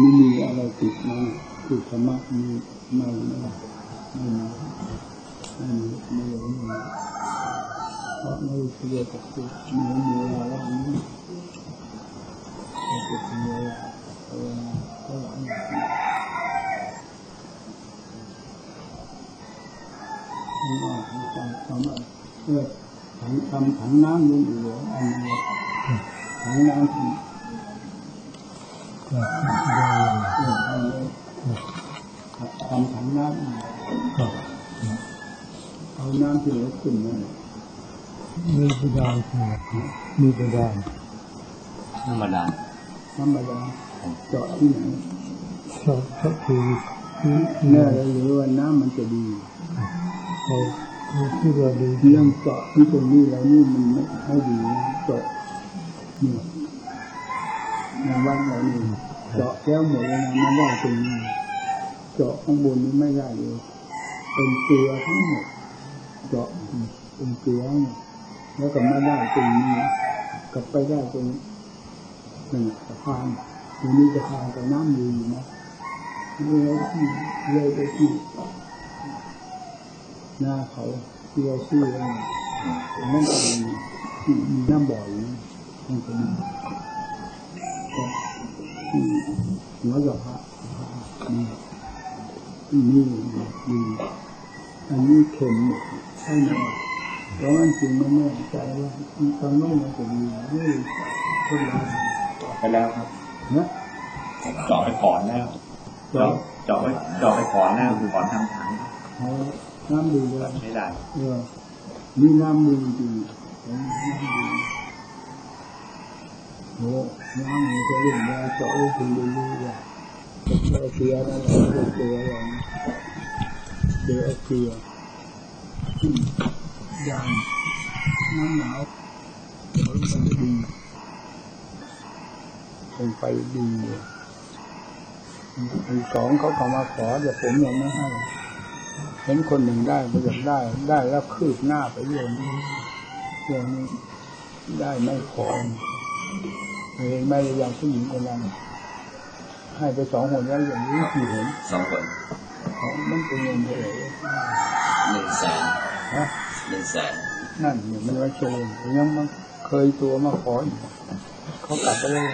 ไม่มีอะไรติดมาคือธรรมะมีไม่ไม่ไม่มีไม่มีไม่มีไม่มีเพราะไม่เรียกับคือไม่มีเวลาว่านี้ไม่ติดเวลาเวลาก็หลังนี่ว่าทำทำเพื่อถังทำถังน้ำยังอยู่เลยอันนี้ถังน้ำที ทำถังน้ก็ำเอาน้ำที่เหลือขึ้นมามีกระดานมีกระดานธรรมดาธรรมดาเจาะที่ไหนชอบชอบคือคือแน่เลยหรือว่าน้ำมันจะดีเขาเขาที่เราดูเรื่องเจาะที่ตรงนี้แล้วนี่มันไม่ไม่ดีเจาะนี่ ในวัดเรานี่เจาะแล้วหมดแล้วนะไม่ได้ตรงนี้เจาะข้างบนนี้ไม่ได้เลยเป็นเกลือทั้งหมดเจาะเป็นเกลือทั้งแล้วก็ไม่ได้ตรงนี้กลับไปได้ตรงนึ่งสะพานตรงนี้สะพานกับน้ำดีอยู่นะเลยที่เลยไปที่หน้าเขาที่เราชื่อว่านั่นเองที่มีน้ำบ่อยนั่นก็มีก็ที่ หัวกับพระนี่นี่นี่อันนี้เข็มใช่ไหมเพราะมันจริงมันแน่ใจว่าตอนนั้นมันจะมีนี่คนละไปแล้วครับนะเจาะไปก่อนแล้วเจาะเจาะไปเจาะไปก่อนแล้วก่อนทำถังเขาน้ำดีเลยใช้ได้เออนี่น้ำดีจริงน้ำดีโอ้ น้ำมันก็เล่นยาเจาะให้คุณดูดูว่าเจาเกลือนั่นแหละเกลืออะไรเกลือเกลือยางน้ำหนาวเดี๋ยวมันจะดีเป็นไปดีอันสองเขาเข้ามาขอแต่ผมยังไม่ให้เห็นคนหนึ่งได้ก็อยากได้ ได้แล้วคืบหน้าไปเรื่องนี้เรื่องนี้ได้ไม่พอ เห็นไหมอย่างผู้หญิงคนนั้นให้ไปสองคนแล้วอย่างนี้กี่เห็นสองคนของมันเป็นเงินเท่าไหร่หนึ่งแสนฮะหนึ่งแสนนั่นเนี่ยมันว่าเชลยยังมันเคยตัวมาขออีกเขากลับไปเลย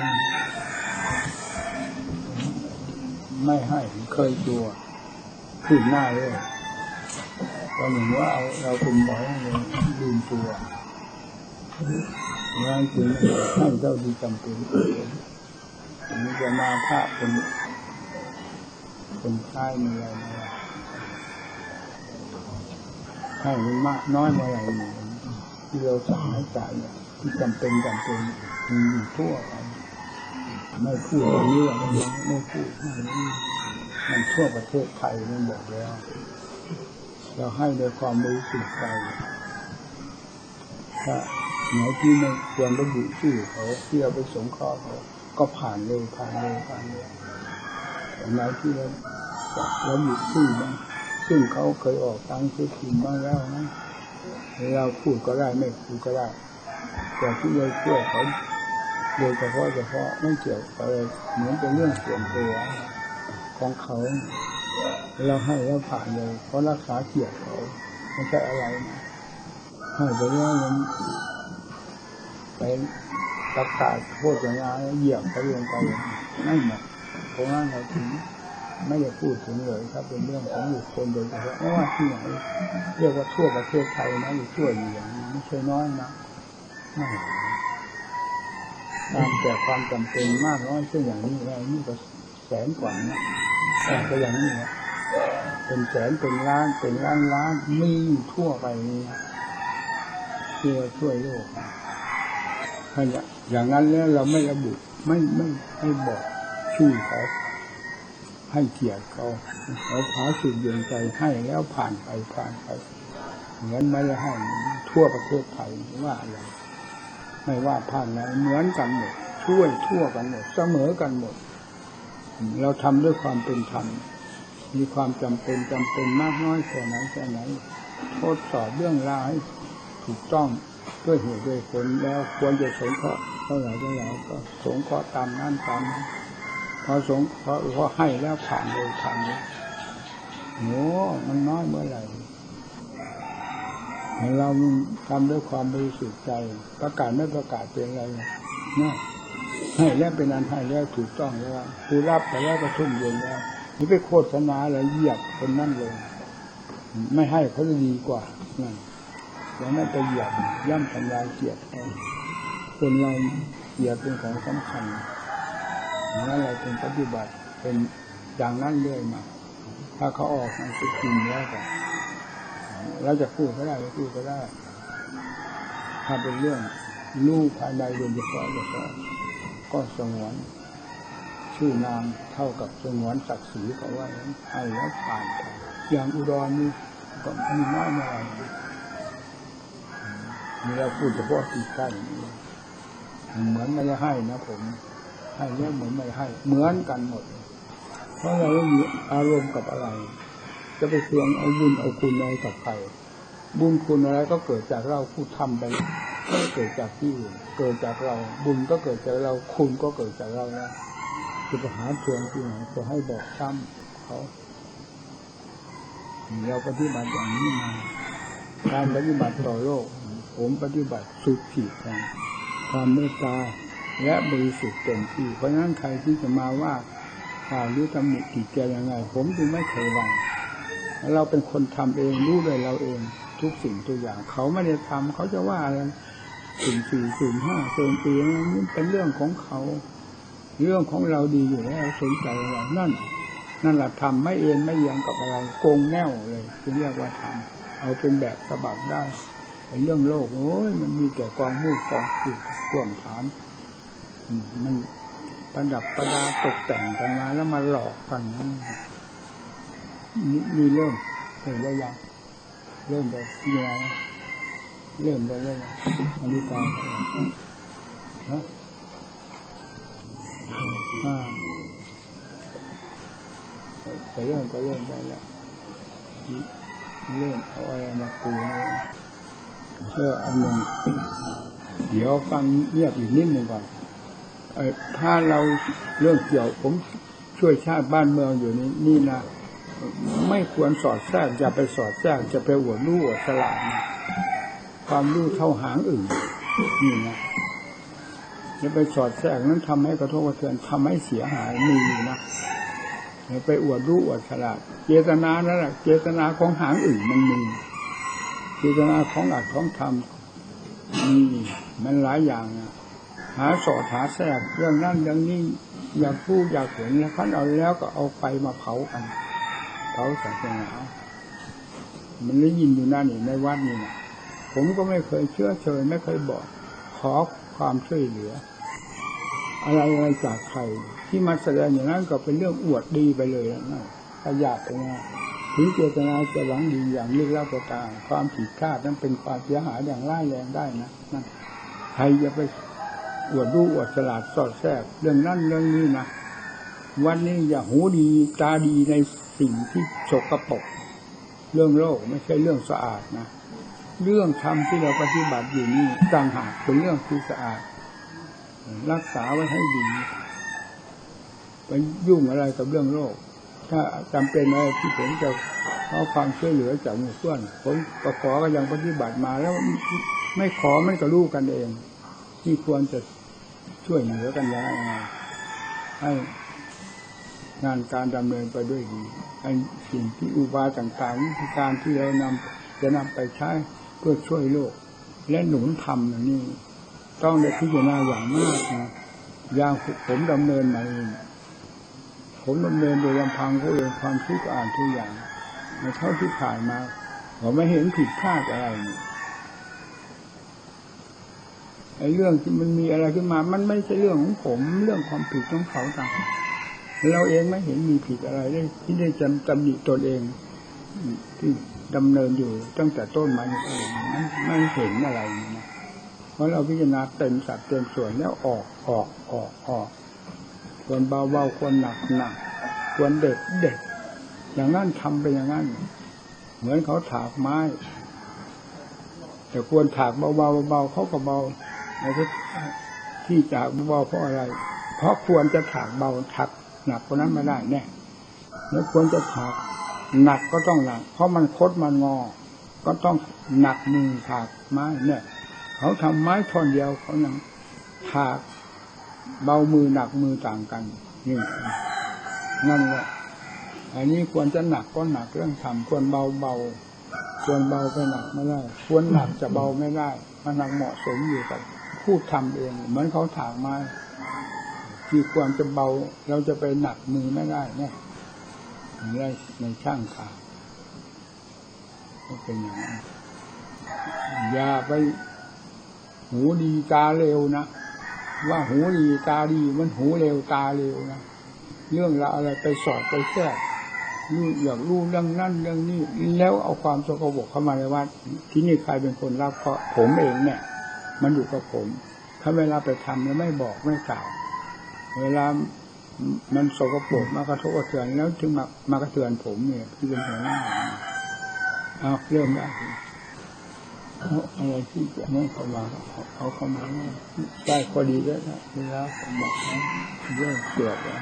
ไม่ให้เคยตัวคืบหน้าเลยตอนอย่างว่าเอาเราเป็นหมอเลยลืมตัว งานจริงให้เท่าที่จำเป็นอันนี้จะมาภาพคนคนค่ายมีอะไรให้มันมากน้อยเมื่อไหร่ที่เราสั่งให้จ่ายเนี่ยที่จำเป็นจำเป็นมีอยู่ทั่วไปไม่พูดตรงนี้หรอกมันไม่พูดมันทั่วประเทศไทยมันบอกแล้ว เราให้โดยความรู้สึกใจถ้า ไหนที่ไม่ควรระบุชื่อเขาที่เราไปสงเคราะห์เขาก็ผ่านเลยผ่านเลยผ่านเลยแต่ไหนที่เราระบุชื่อบ้างซึ่งเขาเคยออกตังค์ซื้อพิมพ์บ้าแล้วนะเราพูดก็ได้ไม่พูดก็ได้แต่ที่เราช่วเขาโดยเฉพาะเฉพาะไม่เกี่ยวกับอะไรเหมือนเป็นเรื่องส่วนตัวของเขาเราให้แล้วผ่านเลยเพราะรักษาเกียรติเขาไม่ใช่อะไรนะให้ไปแล้วมัน ระกาศโฆษณาเหยียบเขาลงไปนั่หละเพราะงั้นเราถึงไม่ได้พูดถึงเลยครับเป็นเรื่องของบุคคลโดยเฉพาะไม่ว่าที่ไหนเรียกว่าทั่วประเทศไทยนะหรือทั่วอยู่อย่างนี้ไม่ใช่น้อยนะไม่ตามแต่ความจำเป็นมากน้อยเช่นอย่างนี้แล้วนี่ก็แสนกว่านะแต่ก็อย่างนี้นะเป็นแสนเป็นล้านเป็นล้านล้านมีอยู่ทั่วไปนี่เพื่อช่วยโลก ถ้าอย่างนั้นแล้วเราไม่ระบุไม่ไม่ไม่บอกชื่อเขาให้เกียรติเขาเขาพาสุดเย็นใจให้แล้วผ่านไปผ่านไปเหมือนไม่ได้ให้ทั่วประเทศไทยว่าอะไรไม่ว่าผ่านไหนเหมือนกันหมดช่วยทั่วกันหมดเสมอกันหมด เราทำด้วยความเป็นธรรมมีความจำเป็นจำเป็นมากน้อยแค่ไหนแค่ไหนทดสอบเรื่องราวให้ถูกต้อง ด้วยเหตุด้วยผลแล้วควรจะสงเคราะห์เท่าไหร่เท่าไหร่ก็สงเคราะห์ตามนั้นตามนั้นพอสงพอพอให้แล้วผ่านเลยผ่านเลยโหมันน้อยเมื่อไหร่เราทำด้วยความบริสุทธิ์ใจ ประกาศไม่ประกาศเป็นอะไรนะให้แล้วเป็นอันให้แล้วถูกต้องแล้วผู้รับไปแล้วก็ทุ่มเย็นแล้วนี่ไปโฆษณาอะไรเหยียบคนนั่นเลย ไม่ให้เขาจะดีกว่านั่น แล้วนั่ไปเหยียบย่ำทำลายเกียรติคนเราเกียรติเป็นของสำคัญนั่นเราเป็นปฏิบัติเป็นอย่างนั้นเรื่อยมา ถ้าเขาออกมันจะกินแล้วก็เราจะพูดก็ได้ไม่พูดก็ได้ ถ้าเป็นเรื่องลูกภายในโดยเฉพาะเฉพาะก็สงวนชื่อนามเท่ากับสงวนศักดิ์ศรีเขาว่าให้แล้วผ่านไปอย่างอุดรนี่ก็มีน้อยมา นี่เราพูดเฉพาะที่ใกล้นเหมือนไม่ได้ให้นะผม ให้แล้วเหมือนไม่ให้ เหมือนกันหมด เพราะเราไม่มีอารมณ์กับอะไร จะไปเคืองเอาบุญเอาคุณอะไรกับใครบุญคุณอะไรก็เกิดจากเราผู้ทำไปไม่เกิดจากที่อื่นเกิดจากเรา บุญก็เกิดจากเราคุณก็เกิดจากเราแล้วจะไปหาทวงที่ไหนจะให้บอกซ้ำเขาเราปฏิบัติอย่างนี้มาการปฏิบัติต่อโลก ผมปฏิบัติสุดขีดแห่งความเมตตาและบริสุทธิ์เต็มที่ เพราะฉะนั้นใครที่จะมาว่าข่าวหรือตำหนิติเตียยังไง ผมจึงไม่เคยว่าเราเป็นคนทำเองรู้ด้วยเราเองทุกสิ่งทุกอย่าง เขาไม่ได้ทำเขาจะว่าอะไรสิ่งสี่สิ่งห้าเติมปีนี่เป็นเรื่องของเขา เรื่องของเราดีอยู่แล้วสนใจอะไรนั่น นั่นแหละทำไม่เอ็นไม่เอียงกับอะไรโกงแน่วเลยที่เรียกว่าทำเอาเป็นแบบฉบับได้ เรื่องโลกโอ้ยมันมีแต่กองมูดกองขีดท่วมฐามมันประดับประดาตกแต่งกันมาแล้วมาหลอกกันนี่มีเริ่มเห็นได้ยังเริ่มไปที่ไหนเริ่มไปเรื่อยๆอันนี้ตามฮะอ่าไปเริ่มก็เริ่มได้แล้วเริ่มเอาอะไรมาปูเชื่ออันหนึ่งเดี๋ยวฟังเงียบอีกนิดหนึ่งก่อนถ้าเราเรื่องเกี่ยวผมช่วยชาติบ้านเมืองอยู่นี่นี่นะไม่ควรสอดแทรกอย่าไปสอดแทรกจะไปอวดรู้อวดฉลาดนะความรู้เท่าหางอื่นนี่นะจะไปสอดแทรกนั้นทำให้กระทบกระเทือนทำให้เสียหายมีนะอย่าไปอวดรู้อวดฉลาด เจตนานั่นแหละเจตนาของหางอื่นมันมี เจตนาของอัดของทำมีมันหลายอย่างนะหาสอดหาแทรกเรื่องนั้นเรื่องนี้อยากพูดอยากเห็นแล้วคันเอาแล้วก็เอาไฟมาเผากันเผาศาสนามันได้ยินอยู่นั่นนี่ในวัดนี่นะผมก็ไม่เคยเชื่อเชยไม่เคยบอก ขอความช่วยเหลือ อะไรอะไรจากใครที่มาแสดงอย่างนั้นก็เป็นเรื่องอวดดีไปเลยนะขยาดไปนะ ถึงเจตนาจะหวังดีอย่างลึกลับก็ตามความผิดพลาดนั้นเป็นความเสียหายอย่างร้ายแรงได้นะนั่นใครจะไปอวดรู้อวดฉลาดสอดแทรกเรื่องนั้นเรื่องนี้นะวันนี้อย่าหูดีตาดีในสิ่งที่สกปรกเรื่องโลกไม่ใช่เรื่องสะอาดนะเรื่องธรรมที่เราปฏิบัติอยู่นี่ต่างหากเป็นเรื่องที่สะอาด รักษาไว้ให้ดีไปยุ่งอะไรกับเรื่องโลก ถ้าจำเป็นอะไรที่ผมจะขอความช่วยเหลือจากหมู่เพื่อนผมก็ขอก็ยังปฏิบัติมาแล้วไม่ขอมันก็รู้กันเองที่ควรจะช่วยเหลือกันยังไงให้งานการดำเนินไปด้วยดีไอ้สิ่งที่อุบายต่างๆวิธีการที่เรานำจะนำไปใช้เพื่อช่วยโลก และหนุนทำอย่างนี้ต้องได้พิจารณาอย่างมากนะอย่างผมดำเนินมาเอง ผมดำเนินโดยลำพังก็เองความคิดก็อ่านทุกอย่างในเท่าที่ผ่านมาผมไม่เห็นผิดพลาดอะไรนี่ไอ้เรื่องที่มันมีอะไรขึ้นมา มันไม่ใช่เรื่องของผม เรื่องความผิดของเขาต่างเราเองไม่เห็นมีผิดอะไรได้ที่ได้จำจำหนิตนเองที่ดำเนินอยู่ตั้งแต่ต้นมาเองมันไม่เห็นอะไรนะเพราะเราพิจารณาเต็มสัดเต็มส่วนแล้วออกออกออกออก ควรเบาเบาควรหนักหนักควรเด็ดเด็ดอย่างนั้นทำไปอย่างนั้น เหมือนเขาถากไม้ แต่ควรถากเบาเบาเบาเขาก็เบาในที่จากเบาเพราะอะไร เพราะควรจะถากเบาถักหนักกว่านั้นไม่ได้แน่แล้วควรจะถากหนักก็ต้องหนัก เพราะมันคดมันงอ ก็ต้องหนักมือถากไม้เนี่ย เขาทำไม้ท่อนเดียวเขายังถาก เบามือหนักมือต่างกันนี่นั่นแหละอันนี้ควรจะหนักก็หนักเรื่องทำควรเบาเบาควรเบาไปหนักไม่ได้ ควรหนักจะเบาไม่ได้มันหนักเหมาะสมอยู่กับผู้ทำเอง เหมือนเขาถางไม้ที่ควรจะเบาเราจะไปหนักมือไม่ได้เนี่ยในในช่างขาก็เป็นอย่างนั้นอย่าไปหูดีตาเร็วนะ ว่าหูดีตาดีมันหูเร็วตาเร็วนะเรื่องละอะไรไปสอดไปแทรกรู้อยากรู้เรื่องนั่นเรื่องนี้แล้วเอาความสกปรกเข้ามาในวัดที่นี่ใครเป็นคนรับเพราะผมเองเนี่ย มันอยู่กับผม ถ้าเวลาไปทำแล้วไม่บอกไม่กล่าวเวลามันสกปรกมากระทบกระเทือนแล้วถึงมามากระเทือนผมเนี่ยที่เป็นหัวหน้าเอาเริ่มได้ เอาอะไรที่จะไม่เข้ามาเอาเอาเข้ามาได้พอดีแล้วนะเวลาผมบอกนะเรื่องเกิดแล้ว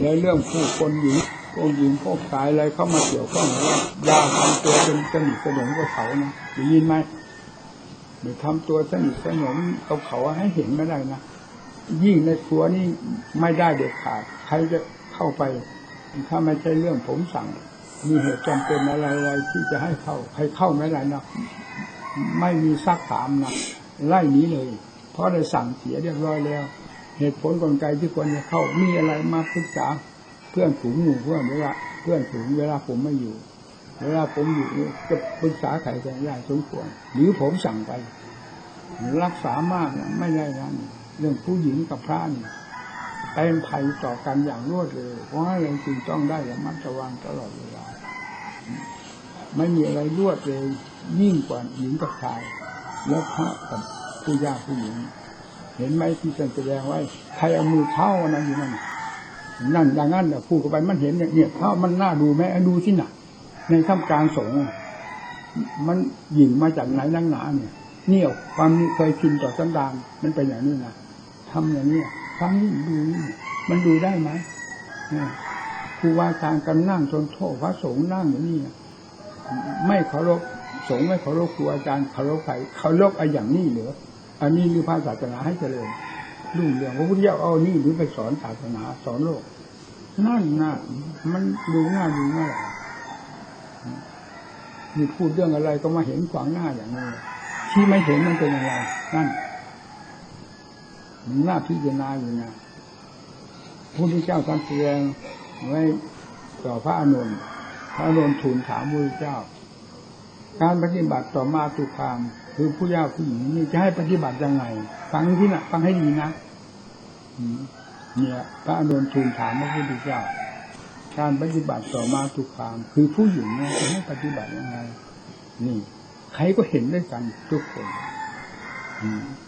แล้วเรื่องผู้คนหญิงพวกหญิงพวกชายอะไรเข้ามาเกี่ยวข้องว่าอย่าทำตัวเป็นสนิทสนมกับเขานะได้ยินไหมหรือทำตัวสนิทสนมกับเขาให้เห็นไม่ได้นะยิ่งในครัวนี่ไม่ได้เด็ดขาดใครจะเข้าไป ถ้าไม่ใช่เรื่องผมสั่ง มีเหตุจำเป็นอะไรๆที่จะให้เข้าให้เข้าไม่ได้นะไม่มีซักถามนะไล่หนี้เลย เพราะได้สั่งเสียเรียบร้อยแล้ว เหตุผลกลไกที่ควรจะเข้ามีอะไรมาปรึกษาเพื่อนฝูงหมู่เพื่อนเวลาเพื่อนฝูงเวลาผมไม่อยู่ เวลาผมอยู่จะปรึกษาใครกันได้สมควรหรือผมสั่งไป รักษามากไม่ได้นะเรื่องผู้หญิงกับพระนี่ เป็นภัยต่อกันอย่างรวดเร็วเพราะอะไรจึงต้องได้ระมัดระวังตลอดเวลา ไม่มีอะไรรวดเร็วยิ่งกว่าหญิงกับชายและพระกับผู้ยากผู้หญิง เห็นไหมที่ท่านแสดงไว้ใครเอามือเท้าอันนั้นอยู่นั่นนั่นอย่างนั้นเนี่ยพูดไปมันเห็นเนี่ยเนี่ยเท้ามันน่าดูไหมดูที่หนในท่ามกลางสงฆ์มันหยิ่งมาจากไหนนั่งหนาเนี่ยเนี่ยความเคยชินต่อสันดานมันเป็นอย่างนี้นะทำอย่างนี้ ทำนี่ดู มันดูได้ไหมครูวาอาจารย์กันนั่งจนโทษพระสงฆ์นั่งอย่างนี้ไม่เคารพสงฆ์ไม่เคารพครูอาจารย์เคารพใครเคารพไอ้อย่างนี้เหรออันนี้หรือพระศาสนาให้เจริญรุ่งเรืองพระพุทธเจ้าเอานี่หรือไปสอนศาสนาสอนโลก นั่นนะมันดูง่ายดูง่ายมีพูดเรื่องอะไรก็มาเห็นขวางหน้าอย่างนี้ที่ไม่เห็นมันเป็นยังไงนั่น หน้าพิจารณาอยู่นะพระพุทธเจ้าท่านแสดงไว้ต่อพระอานนพระอานนทูลถามพระพุทธเจ้า การปฏิบัติต่อมาตุคามคือผู้ยาผู้หญิงนี่จะให้ปฏิบัติยังไง ฟังที่นะฟังให้ดีนะเนี่ยพระอานนทูลถามพระพุทธเจ้า การปฏิบัติต่อมาตุคาม คือผู้หญิงเนี่ยจะให้ปฏิบัติยังไง นี่ ใครก็เห็นด้วยกันทุกคนนี่แ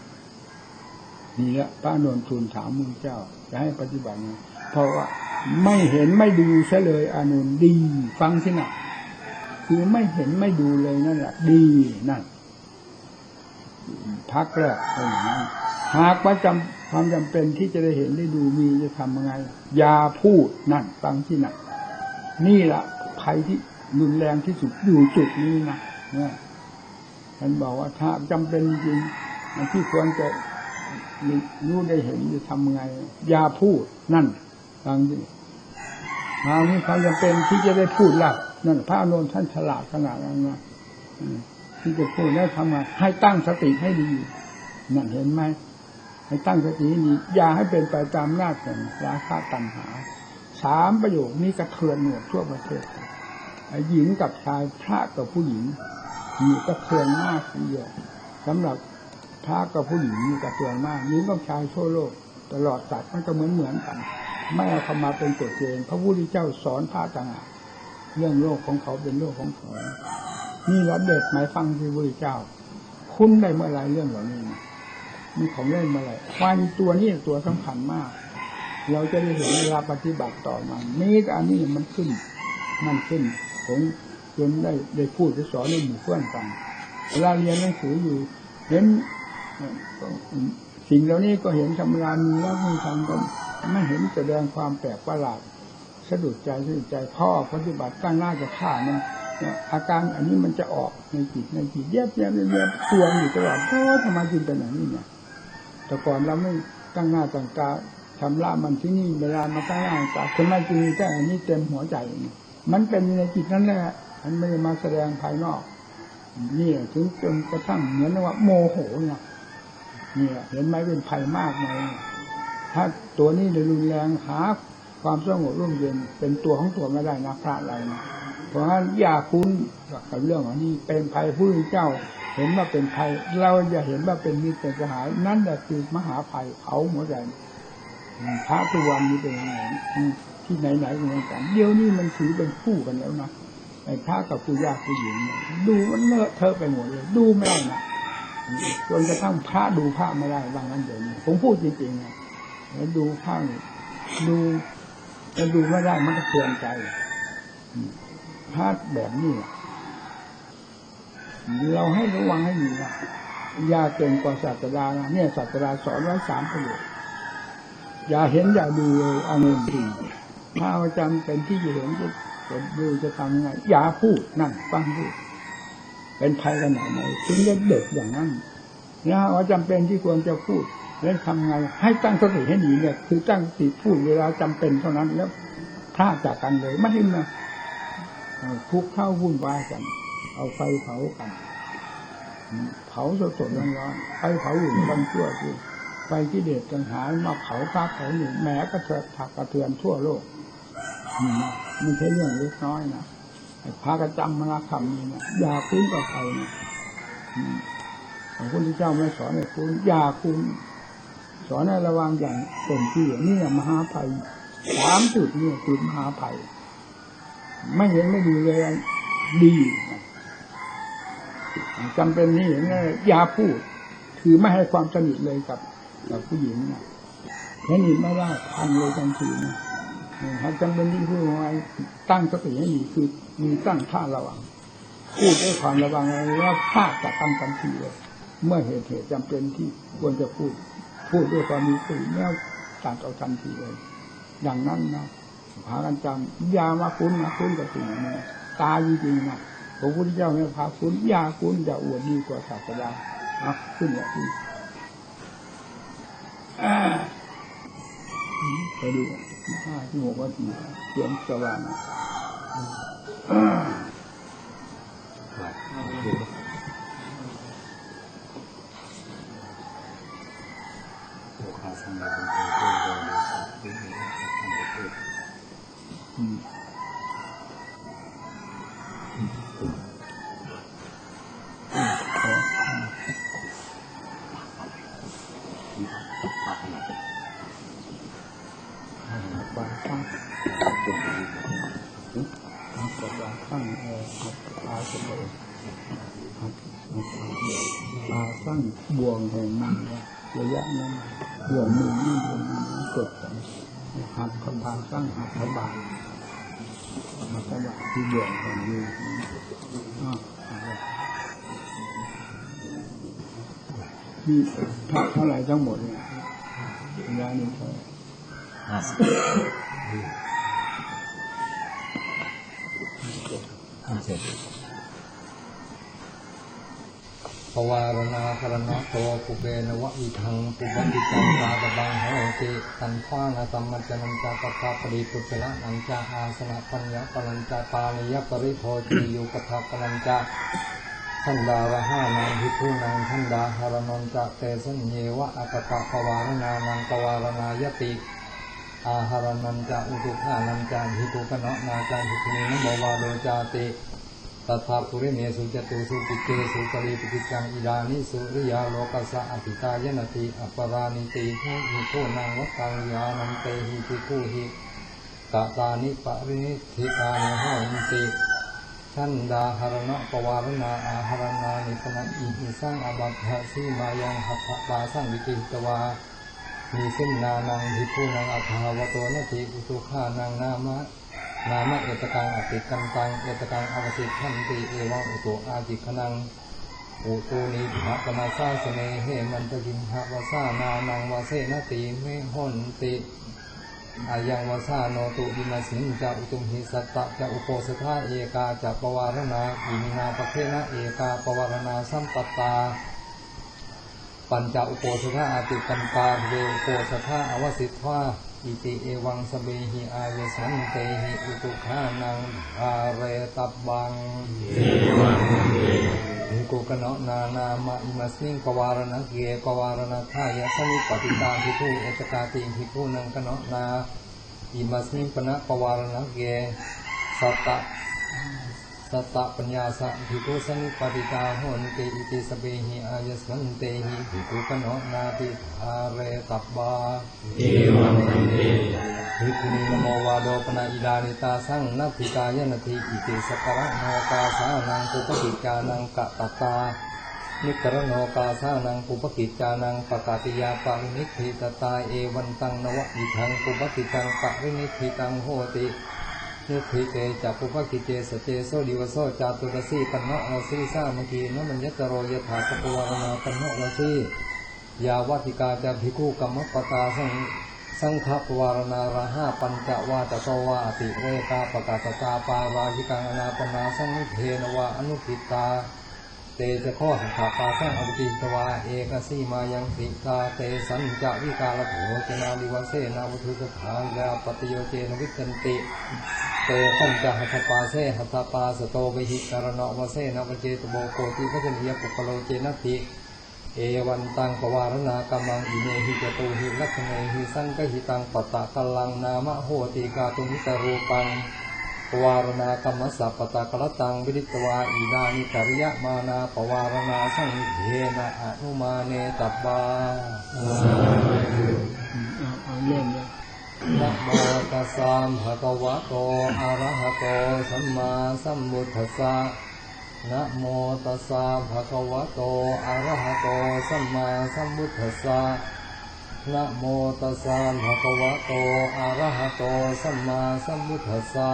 นี่ละพระอานนทูลถามพระเจ้า จะให้ปฏิบัติไงเพราะว่าไม่เห็นไม่ดูซะเลยอานนดี ฟังสินะคือไม่เห็นไม่ดูเลยนั่นแหละดีนั่นพักแรกเป็นอย่างนั้นหากว่าจำความจำเป็นที่จะได้เห็นได้ดูมีจะทำยังไงอย่าพูดนั่นฟังที่นั่นนี่แหละภัยที่รุนแรงที่สุดอยู่จุดนี้นะเนี่ยท่านบอกว่าถ้าจำเป็นจริงที่ควรจะ รู้ได้เห็นจะทำไงอย่าพูดนั่นฟังดิหามีความจำเป็นที่จะได้พูดละนั่นพระอนุนท่านฉลาดขนาดนั้นนะที่จะพูดแล้วทำไงให้ตั้งสติให้ดีนั่นเห็นไหมให้ตั้งสติให้ดีอย่าให้เป็นไปตามหน้าแห่งราคาตัณหาสามประโยคนี้กระเทือนหมดทั่วประเทศหญิงกับชายพระกับผู้หญิงมีกระเทือนมากทีเดียวสำหรับ พระกับผู้หญิงมีกระเทือนมากหญิงกับชายทั่วโลก ตลอดสัตว์มันก็เหมือนเหมือนกัน ไม่เอาเข้ามาเป็นกฎเกณฑ์พระพุทธเจ้าสอนพระต่างหากเรื่องโลกของเขาเป็นโลกของเขานี่เราเด็ดหมายฟังที่พระพุทธเจ้า คุ้นได้เมื่อไรเรื่องเหล่านี้มีของเล่นเมื่อไรความตัวนี้ตัวสำคัญมาก เราจะได้เห็นเวลาปฏิบัติต่อมันนี่อันนี้มันขึ้น มันขึ้น ผมจนได้ได้พูดได้สอนในหมู่เพื่อนฟังเวลาเรียนหนังสืออยู่เห็น สิ่งเหล่านี้ก็เห็นธรรมดามีแล้วมีทำก็ไม่เห็นแสดงความแปลกประหลาดสะดุดใจสะดุดใจพ่อปฏิบัติก้างหน้าจะฆ่ามันเนี่ยอาการอันนี้มันจะออกในจิตในจิตเย็บเย็บเย็บเย็บตวงอยู่ตลอดโอ้ทำไมจึงเป็นอย่างนี้เนี่ยแต่ก่อนเราไม่ตั้งหน้าตั้งตาทำละมันที่นี่เวลามาตั้งหน้าตั้งตาทำไมจึงมีแต่อันนี้เต็มหัวใจ มันเป็นในจิตนั่นแหละมันไม่ได้มาแสดงภายนอก นี่ถึงจนกระทั่งเหมือนว่าโมโหเนี่ย นี่ยเห็นไหมเป็นภัยมากเลยถ้าตัวนี้เลยรุนแรงหาความสงบร่มเย็นเป็นตัวของตัวไม่ได้นะพระอะไรนะเพราะฉะนั้นอย่าคุ้นกับเรื่องของนี้เป็นภัยผู้เจ้า เห็นว่าเป็นภัย เราอย่าเห็นว่าเป็นมิตรเป็นสหาย นั่นแหละคือมหาภัยเผาหัวใจพระทุกวันนี้เป็นยังไงที่ไหนๆก็เหมือนกันเดี๋ยวนี้มันถือเป็นคู่กันแล้วนะไอ้พระกับผู้ยากผู้หญิงดูมันเลอะเทอะไปหมดเลย ดูไม่ได้นะ จนกระทั่งพระดูพระไม่ได้บางนั้นเดี๋ยวนี้ผมพูดจริงๆนะแล้วดูพระนี่ดูแล้วดูไม่ได้มันก็เตือนใจพระแบบนี้เราให้ระวังให้ดีนะอย่าเก่งกว่าศาสดานะเนี่ยศาสดาสอนไว้สามประโยชน์อย่าเห็นอย่าดูเลยเอาเงินจริงถ้าเอาจำเป็นที่จะเห็นจะจะดูจะทำยังไงอย่าพูดนั่นฟังพูด เป็นภัยขนาดไหนถึงเด็กอย่างนั้นนะว่าจำเป็นที่ควรจะพูดแล้วทำไงให้ตั้งสติให้ดีเนี่ย คือตั้งสติพูดเวลาจำเป็นเท่านั้นแล้วพลาดจากกันเลยไม่ได้มาทุกข์เข้าวุ่นวายกัน เอาไฟเผากันเผาสดสดร้อนร้อนๆไฟเผาอยู่บางชั่วคือไฟที่เด็ดกันหายมาเผาพระเผาหนึ่งแหม้กระเทือนผักกระเทือนทั่วโลกนี่นะมันใช่เรื่องเล็กน้อยนะ พระกระจำมรคำนี่นะอย่าคุ้นกับใครนะอืมพระพุทธเจ้าไม่สอนให้คุ้นอย่าคุ้นสอนให้ระวังอย่างเต็มที่นี่มหาภัยสามจุดนี่คือมหาภัย ไม่เห็นไม่ดีเลยดีนะจำเป็นนี่เห็นเลยอย่าพูด คือไม่ให้ความสนิทเลยกับกับผู้หญิงนะแค่นี้ไม่ได้พันเลยทันทีนะถ้าจำเป็นที่พูดไว้ตั้งสติให้ดีคือ มีตั้งท่าระวัง พูดด้วยความระวังแล้วพลาดจากคำทันทีเลยเมื่อเหตุเหตุจำเป็นที่ควรจะพูด พูดด้วยความมีสติแล้วตัดเอาทันทีเลย อย่างนั้นนะพากันจำอยามาคุ้นนะคุ้นกับสิ่งนี้ตายจริงๆนะพระพุทธเจ้าไม่ยพาคุ้นอยาคุ้นอย่าอวดดีกว่าศาสดานะขึ้นอย่างนี้ไปดูห้าที่หกวันทีเสียงสว่าง อ่า อืมบางครั้งบาง ครั้งเอออาสมบูรณ์อาสร้งบ่วงแห่งมันระยะนั้นบ่วงมือนี่บ่วงมือกดหักคำพาสร้งหักขบาทมาสวัสดิ์ที่เบื่อของมืออ่าที่พระเท่าไรทั้งหมดเนี่ยเวลานี้เท่าไหร่ ห้าสิบห้าวารณาคารณะโตปุเบนวะอิทังปุบันติจังตาตบังหโหติตันฟ้านาสัมมัจนัญจาปะปาปริปุชละนัญจาอาสนะปัญญาปนัญจาปานิยปริโภติยุปทัปปนัญจาท่านดาระห้านังพิทุนังท่านดาหารนนจะเตสัญเยวะอัปตะปวารณานังปวารณายติอาหารนันจาอุตุขานันจาหิตุกนะนาจาหิตุนินโมวาโดจาติ ตถาปุริเมสุจตุสุปิเกสุกลิปิจังอิดานิสุริยาโลกัสสะอภิตายนติอัปรานิติหิหิโกนังวัตังยานันเตหิติกุหิตาตานิปรินิธิกานิโหนติชันดาหารณะปวารณาอาหารนานิปนะอิหิสังอบัตถสีมายังหัตถปาสังวิกิตวามีเส้นนานังทิพูนังอัฏฐาวโตนาทีอุตุขานังนามะ นามะเอตกังอติกันตังเอตกังอวสิทันติเอวังอุตุอาจิขนังอุตูนิภะปนาสาสเนเหมันตะกิมหะวาสานานังวาเสนติเมหนติอายังวาสาโนตุดิมาสินจะอุตุมหิสัตตะจะอุโปสถาเอกาจะปวารณาอิมินาปะเคนะเอกาปวารณาสัมปตาปัญจอุโปสถาอาติปันตาเวอุโปสถาอวสิทธา อิติเอวังสเบหิอาเยสันเตหิอุตุขานังอาเรตับบังเอกุกนนานามาอิมัสมิงปวารณะเกปวารณะทายะสมิปฏิตาภิทุเอตกาติภิทุนังกนนาอิมัสมิงปนะปวารณะเกสัตตะ สัตตปัญญาสัมภิกุสันปฏิตาโหนเตอิติสเปหิอายสมันเตหิภิกุปโนนาติอาเรตับบาเอวังคันเตภิกขุนีนโมวาโดปนาอิดานิตาสังนัตถิกายนติอิติสกระโนกาสานังปุปกิจจานังกะตตานิกรโนกาสานังปุปกิจจานังปกาติยาปารินิธิตตาเอวันตังนวะอิทังปุปกิจจังปรินิธิตังโหติ นิธิเตจักปุภกิเจสเจโสดิวโสจาตุรสีปันนะอาสีสามกีนมันยตโรยถาปปวารณาปันนะอาสียาวัติกาจะภิกขุกรรมปตาสังสังฆปวารณาระหาปัญจวาตโตวาติเรกาปกาตตาปารายิกังอนาปนาสังนิเทนวาอนุทิตา เตจะข้อหักขาปาสังอภิติตวาเอกสีมายังสิตาเตสัญจะวิกาลโภจนาลิวเสนาวุทุสถานยาปฏิโยเจนวิจันติ เตปัญจหัตปาเสหัตปาสโตวิหิการณวเสนวเจตโมโกติพัชนียปุปโลเจนติเอวันตังปวารณากรรมังอิเมหิจตุหิลักเนหิสังกหิตังปตะกลังนามะโหติกาตุมิตรูปังปวารณากรรมสัพปตะกลตังวิริตวาอีดานิกริยมานาปวารณาสังเทนะอนุมาเนตับบาเอาเอาเริ่มเลย นะโมตัสสะภะคะวะโต อะระหะโต สัมมาสัมพุทธัสสะนะโมตัสสะภะคะวะโต อะระหะโต สัมมาสัมพุทธัสสะนะโมตัสสะภะคะวะโต อะระหะโต สัมมาสัมพุทธัสสะ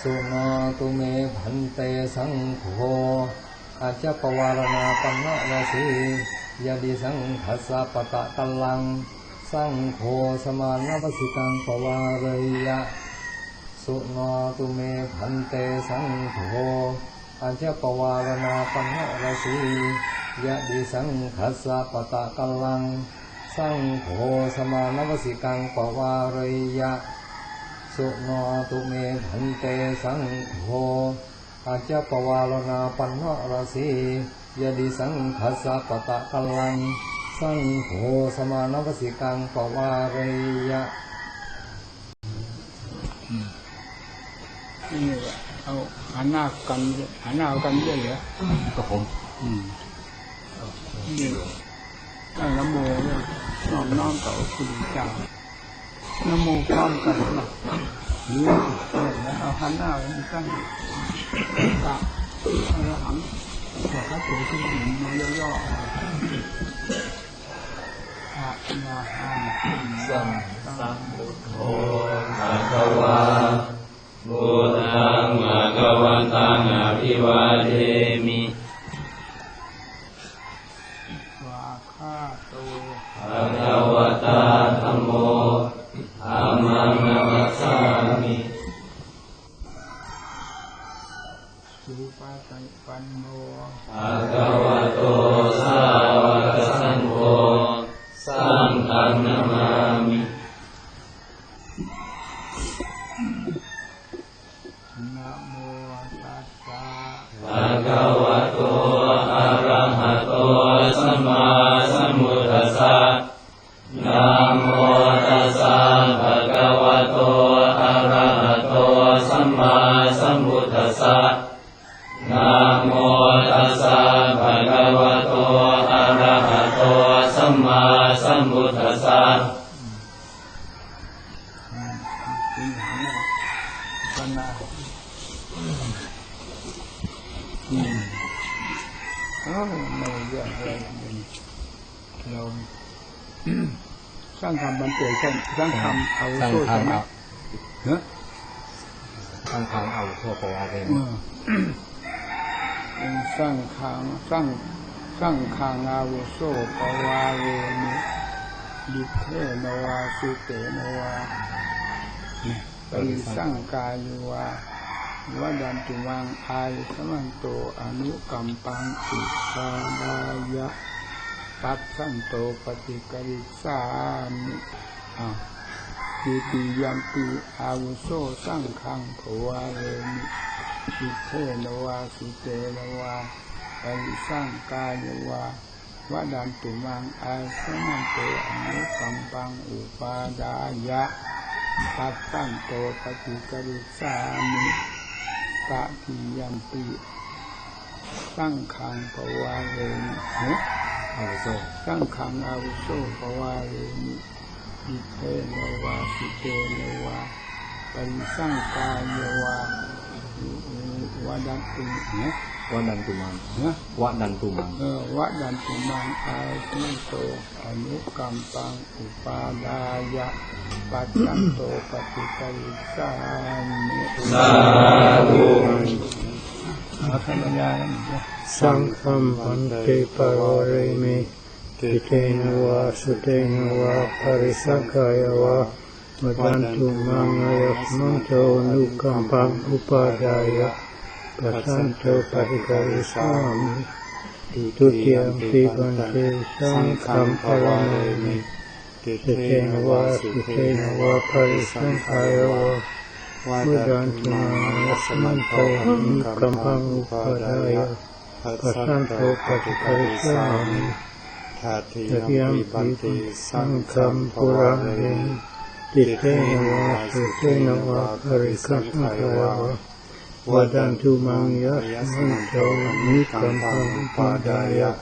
สุนาตุเมพันเตสังโฆอาจจะปวารณาปันนะวะสียดิสังคัสสะปะตะกัลลัง สังโฆสมานวสิกังปวารยะ สุนาตุเมพันเตสังโฆอัญชปวารณาปัญหรสียะดิสังคัสสะปะตะกัลัง สังโฆสมานวสิกังปวารยะ สุนาตุเมพันเตสังโฆอาจจะปวารณาปัญหรสียะดิสังคัสสะปะตะกัลัง สังโฆสมานวสิกังปวารยะนี่เอาหันหน้ากันหันหน้ากันเยอะเหรอกับผมอืมนี่ตั้งนโมเนี่ยน้อมน้อมต่อคุณเจ้านโมพร้อมกันนะหรือเอาหันหน้าไปตั้งกะอรหังขอข้าตัวขึ้นมาย่อๆ นะหังสัมสัมภะคะวาพุทธังภะคะวันตังอภิวาเทมิวาคาโตภะคะวะตาธัมโมธัมมังนัมสสามิสุปาติปันโนภะคะวะโตสาวกสังโฆ ง เอาสังโซ่ฆัใช่งไหมเอาเนอะสังฆังเอาทั่วปวารเองเออสร้างขางสร้างสร้างขางอาวุโสปวาเรนิดิเทนวาสุเตนวาปริสร้างกายวาวดันตุมังอายสมันโตอนุกัมปังอิปาดายะปัสสันโตปฏิกริสามิอ้าว ปีติยัมปีอาวุโสสร้างขังภวาเรนิดิเทนวาสุเตนวาปริสร้างกายวาวดันตุมังอายสมันโตอนุกัมปังอุปาดายะปัสสันโตปฏิกริสามิตะทิยัมปิตั้งขังปวาเรนิเฮ้ยอาวุโสตั้งขังอาวุโสปวาเรนิ อิเทนวาสิเตนวาปริสังกายวาวดันตุเฮ้ยวดันตุมังเฮ้ยวดันตุมังเออวดันตุมังอายสมันโตอนุกัมปังอุปาดายะปัสสันโตปฏิกริสามิสาธุเอาธรรมยาแล้วเนี่ยสังฆัมปันเตปะวะเรมิ ติเตนะวะสุเตนะวะปริสักกายวะมดันตุมังยัสมันโตนุกัมปังอุปาดายะปัสสันโตปฏิกริสามิตุติยมปิปันเตสังฆัมปะวะเมิติเตนะวะสุเตนะวะปริสักกายวะมดันตุมังยัสมันโตนุกัมปังอุปาดายะปัสสันโตปฏิกริสามิาติยมปิบันติสังฆัมปุราเรนติเตนะวะสุเตนะวะปริคัสสังขาวะวดันตุมังยัสมันโตนิกัมปังปาดายะ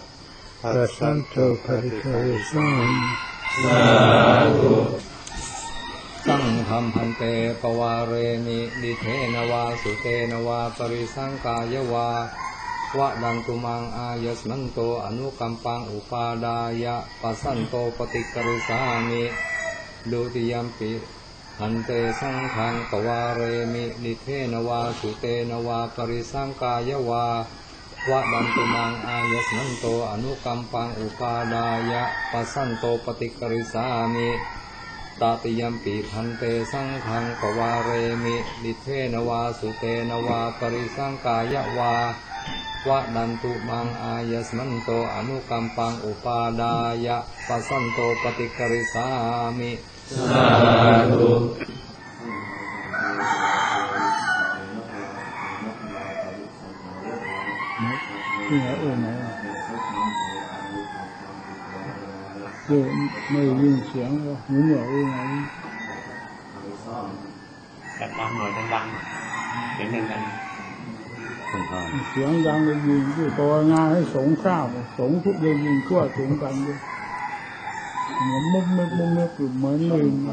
ปัสสันโตปฏิกริสามิสาธุสังธรรมพันเตปวารเรมิดิเทนวาสุเตนวาปริสังกายวา วะดันตุมังอายสมันโตอนุกัมปังอุปาดายะปัสสันโตปฏิกริสามิดุติยัมปิหันเตสังฆังปวาเรมิดิเทนวาสุเตนวาปริสังกายวาวะดันตุมังอายสมันโตอนุกัมปังอุปาดายะปัสสันโตปฏิกริสามิตาติยัมปีพันเตสังฆังปวาเรมิดิเทนวาสุเตนวาปริสังกายวา วะดันตุมังอายสมันโตอนุกัมปังอุปาดายะปัสสันโตปฏิกริสามิสาธุที่ไหนเอ่ยไหนอะเอ่ยไม่ยินเสียงเลยหูเหนียวเอ่ยไหนดังๆหน่อยดังๆเสียงดัง เสียงดังเลยยิงที่ตัวงานให้สงข้าวสงทุกเลยยิงทั่วถึงกันเลยเหมือนมุกมุกมุกมุกอยู่เหมือนเลยอืมหม